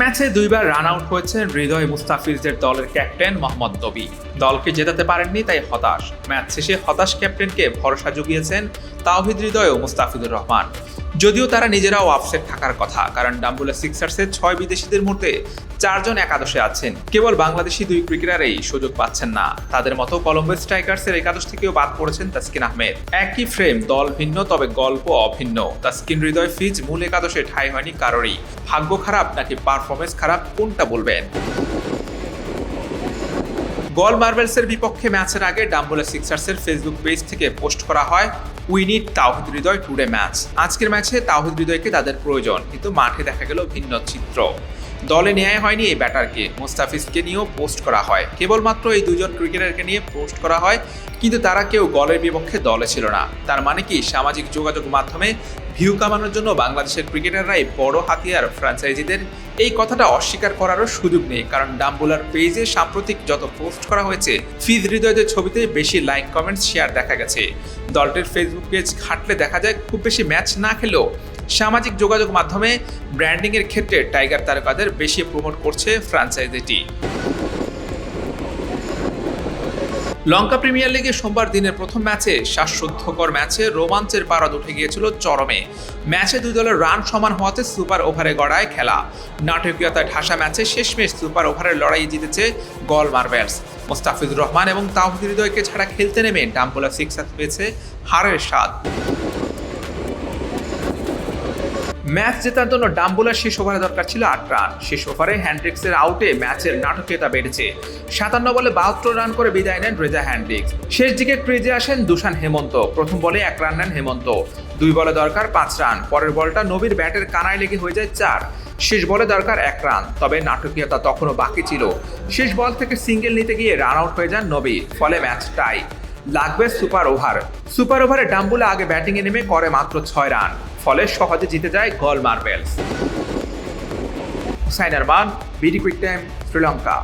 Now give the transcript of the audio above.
ম্যাচে দুইবার run out হয়েছেন হৃদয় মুস্তাফিজদের দলের ক্যাপ্টেন মোহাম্মদ নবী। দলকে জেতাতে পারেননি, তাই হতাশ। ম্যাচ শেষে হতাশ ক্যাপ্টেনকে ভরসা জুগিয়েছেন তাওহিদ হৃদয় ও মুস্তাফিজুর রহমান। যদিও তারা নিজেরাও আপসেট থাকার কথা, কারণ ডাম্বুলা সিক্সার্সের ছয় বিদেশিদের মধ্যে চারজন একাদশে আছেন। কেবল বাংলাদেশি দুই ক্রিকেটারই সুযোগ পাচ্ছেন না। তাদের মতো কলম্বো স্ট্রাইকার্সের একাদশ থেকেও বাদ পড়েছেন তাসকিন আহমেদ। একই ফ্রেম দল ভিন্ন, তবে গল্প অভিন্ন। তাসকিন হৃদয় ফিজ মূল একাদশে ঠাঁই হয়নি কারোরই। ভাগ্য খারাপ নাকি পারফরমেন্স খারাপ, কোনটা বলবেন? গল মার্বেলসের বিপক্ষে ম্যাচের আগে ডাম্বুলা সিক্সার্সের ফেসবুক পেজ থেকে পোস্ট করা হয় we need Towhid Hridoy today match আজকের ম্যাচে তাওহিদ হৃদয়কে তাদের প্রয়োজন, কিন্তু মাঠে দেখা গেল ভিন্ন চিত্র। দলে নেওয়া হয়নি এই ব্যাটারকে। মোস্তাফিজকে নিয়েও পোস্ট করা হয়। কেবলমাত্র এই দুজন ক্রিকেটারকে নিয়ে পোস্ট করা হয়, কিন্তু তারা কেউ গলের বিপক্ষে দলে ছিল না। তার মানে কি, সামাজিক যোগাযোগ মাধ্যমে ভিউ কামানোর জন্য বাংলাদেশের ক্রিকেটাররাই বড় হাতিয়ার ফ্র্যাঞ্চাইজিদের। এই কথাটা অস্বীকার করারও সুযোগ নেই, কারণ ডাম্বুলার পেজে সাম্প্রতিক যত পোস্ট করা হয়েছে, ফিজ হৃদয়দের ছবিতে বেশি লাইক, কমেন্টস, শেয়ার দেখা গেছে। দলটির ফেসবুক পেজ ঘাটলে দেখা যায়, খুব বেশি ম্যাচ না খেলেও সামাজিক যোগাযোগ মাধ্যমে ব্র্যান্ডিংয়ের ক্ষেত্রে টাইগার তারকাদের বেশি প্রমোট করছে ফ্র্যাঞ্চাইজিটি লঙ্কা প্রিমিয়ার লিগে সোমবার দিনের প্রথম ম্যাচে শ্বাসরুদ্ধকর ম্যাচে রোমাঞ্চের পারদ উঠে গিয়েছিল চরমে। ম্যাচে দুই দলের রান সমান হওয়াতে সুপার ওভারে গড়ায় খেলা। নাটকীয়তায় ঢাসা ম্যাচে শেষমেশ সুপার ওভারের লড়াই জিতেছে গল মার্বেলস মোস্তাফিজুর রহমান এবং তাহিদ হৃদয়কে ছাড়া খেলতে নেমে ডাম্পোলা সিক্সার পেয়েছে হারের স্বাদ। ম্যাচ জেতার জন্য ডাম্বুলার শেষ ওভারে দরকার ছিল আট রান। শেষ ওভারে হ্যান্ড্রিক্সের আউটে ম্যাচের নাটকীয়তা বেড়েছে। সাতান্ন বলে বাহাত্তর রান করে বিদায় নেন রেজা হ্যান্ড্রিক্স। শেষ দিকে ক্রিজে আসেন দুশান হেমন্ত। প্রথম বলে এক রান নেন হেমন্ত। দুই বলে দরকার পাঁচ রান। পরের বলটা নবীর ব্যাটের কানায় লেগে হয়ে যায় চার। শেষ বলে দরকার এক রান। তবে নাটকীয়তা তখনও বাকি ছিল। শেষ বল থেকে সিঙ্গেল নিতে গিয়ে রান আউট হয়ে যান নবী। ফলে ম্যাচ টাই। লাগবে সুপার ওভার। সুপার ওভারে ডাম্বুলা আগে ব্যাটিংয়ে নেমে করে মাত্র ছয় রান। ফলে সহজে জিতে যায় Galle Marbles. Hussain Arman BD quick time Sri Lanka.